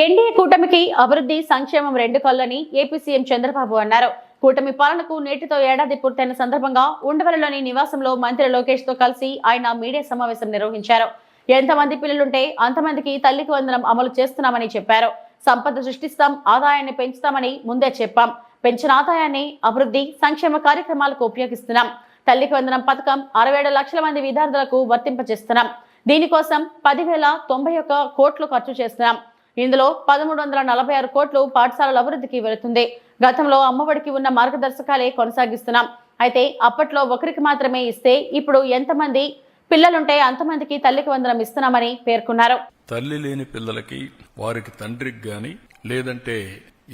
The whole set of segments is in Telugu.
ఎన్డీఏ కూటమికి అభివృద్ధి సంక్షేమం రెండు కళ్ళని ఏపీ సీఎం చంద్రబాబు అన్నారు. కూటమి పాలనకు నేటితో ఏడాది పూర్తయిన సందర్భంగా ఉండవల్లిలోని నివాసంలో మంత్రి లోకేష్తో కలిసి ఆయన మీడియా సమావేశం నిర్వహించారు. ఎంతమంది పిల్లలుంటే అంతమందికి తల్లికి వందనం అమలు చేస్తున్నామని చెప్పారు. సంపద సృష్టిస్తాం ఆదాయాన్ని పెంచుతామని ముందే చెప్పాం. పెంచిన ఆదాయాన్ని అభివృద్ధి సంక్షేమ కార్యక్రమాలకు ఉపయోగిస్తున్నాం. తల్లికి వందనం పథకం అరవై ఏడు లక్షల మంది విద్యార్థులకు వర్తింపజేస్తున్నాం. దీనికోసం పదివేల తొంభై ఒక్క కోట్లు ఖర్చు చేస్తున్నాం. ఇందులో పదమూడు వందల నలభై ఆరు కోట్లు పాఠశాలల అభివృద్ధికి వెళుతుంది. గతంలో అమ్మఒడికి ఉన్న మార్గదర్శకాలే కొనసాగిస్తున్నాం. అయితే అప్పట్లో ఒకరికి మాత్రమే ఇస్తే ఇప్పుడు ఎంతమంది పిల్లలుంటే అంతమందికి తల్లికి వందనం ఇస్తున్నామని పేర్కొన్నారు. తల్లి లేని పిల్లలకి వారికి తండ్రికి గాని లేదంటే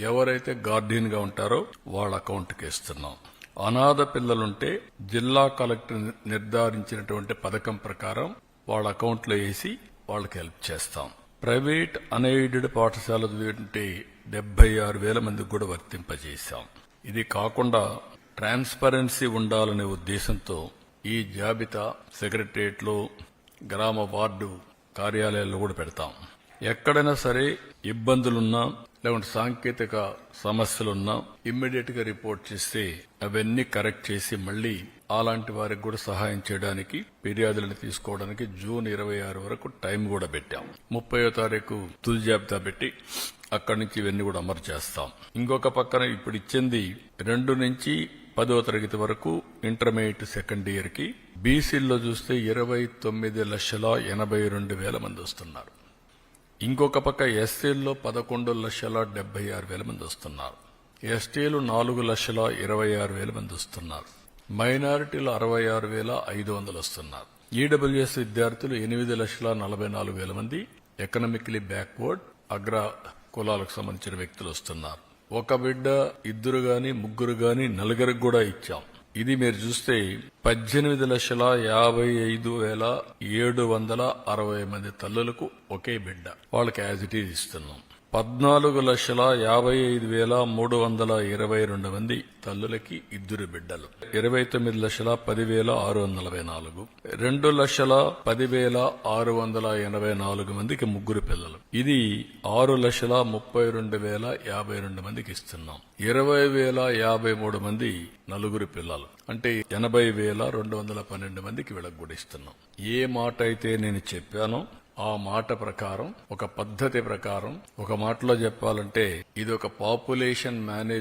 ఎవరైతే గార్డియన్గా ఉంటారో వాళ్ళ అకౌంట్కి ఇస్తున్నాం. అనాథ పిల్లలుంటే జిల్లా కలెక్టర్ నిర్ధారించినటువంటి పథకం ప్రకారం వాళ్ళ అకౌంట్లో వేసి వాళ్ళకి హెల్ప్ చేస్తాం. ప్రైవేట్ అన్ఎయిడెడ్ పాఠశాల అంటే డెబ్బై ఆరు వేల మందికి కూడా వర్తింపజేశాం. ఇది కాకుండా ట్రాన్స్పరెన్సీ ఉండాలనే ఉద్దేశంతో ఈ జాబితా సెక్రటరియట్లో గ్రామ వార్డు కార్యాలయాల్లో కూడా పెడతాం. ఎక్కడైనా సరే ఇబ్బందులున్నా లేకుంటే సాంకేతిక సమస్యలున్నా ఇమ్మీడియట్గా రిపోర్ట్ చేస్తే అవన్నీ కరెక్ట్ చేసి మళ్ళీ అలాంటి వారికి కూడా సహాయం చేయడానికి ఫిర్యాదులను తీసుకోవడానికి జూన్ ఇరవై ఆరు వరకు టైం కూడా పెట్టాం. ముప్పయో తారీఖు తుది జాబితా పెట్టి అక్కడి నుంచి ఇవన్నీ కూడా అమలు చేస్తాం. ఇంకొక పక్కన ఇప్పుడు ఇచ్చింది రెండు నుంచి పదో తరగతి వరకు ఇంటర్మీడియట్ సెకండ్ ఇయర్కి బీసీల్లో చూస్తే ఇరవై తొమ్మిది లక్షల ఎనభై రెండు వేల మంది వస్తున్నారు. ఇంకొక పక్క ఎస్సీల్లో పదకొండు లక్షల డెబ్బై ఆరు వేల మంది వస్తున్నారు. ఎస్టీలు నాలుగు లక్షల ఇరవై ఆరు వేల మంది వస్తున్నారు. మైనారిటీలు అరవై ఆరు వేల ఐదు వందలు వస్తున్నారు. ఈడబ్ల్యూఎస్ విద్యార్థులు ఎనిమిది లక్షల నలభై నాలుగు వేల మంది ఎకనామికలీ బ్యాక్వర్డ్ అగ్ర కులాలకు సంబంధించిన వ్యక్తులు వస్తున్నారు. ఒక బిడ్డ ఇద్దరు గాని ముగ్గురు గాని నలుగురికి కూడా ఇచ్చాం. ఇది మీరు చూస్తే పద్దెనిమిది లక్షల యాభై ఐదు వేల ఏడు వందల అరవై మంది తల్లులకు ఒకే బిడ్డ. వాళ్ళకి యాజ్ ఇట్ ఈజ్ ఇస్తున్నాం. పద్నాలుగు లక్షల యాభై ఐదు వేల మూడు వందల ఇరవై రెండు మంది తల్లులకి ఇద్దరు బిడ్డలు. ఇరవై తొమ్మిది లక్షల పదివేల ఆరు వందల నాలుగు. రెండు లక్షల పదివేల ఆరు వందల ఎనభై నాలుగు మందికి ముగ్గురు పిల్లలు. ఇది ఆరు లక్షల ముప్పై రెండు వేల యాభై రెండు మందికి ఇస్తున్నాం. ఇరవై వేల యాభై మూడు మంది నలుగురు పిల్లలు. అంటే ఎనభై వేల రెండు వందల పన్నెండు మందికి వీళ్ళకి కూడా ఇస్తున్నాం. ఏ మాట అయితే నేను చెప్పానో ఆ మాట ప్రకారం ఒక పద్ధతి ప్రకారం ఒక మాటలో చెప్పాలంటే ఇది ఒక పాపులేషన్ మేనేజ్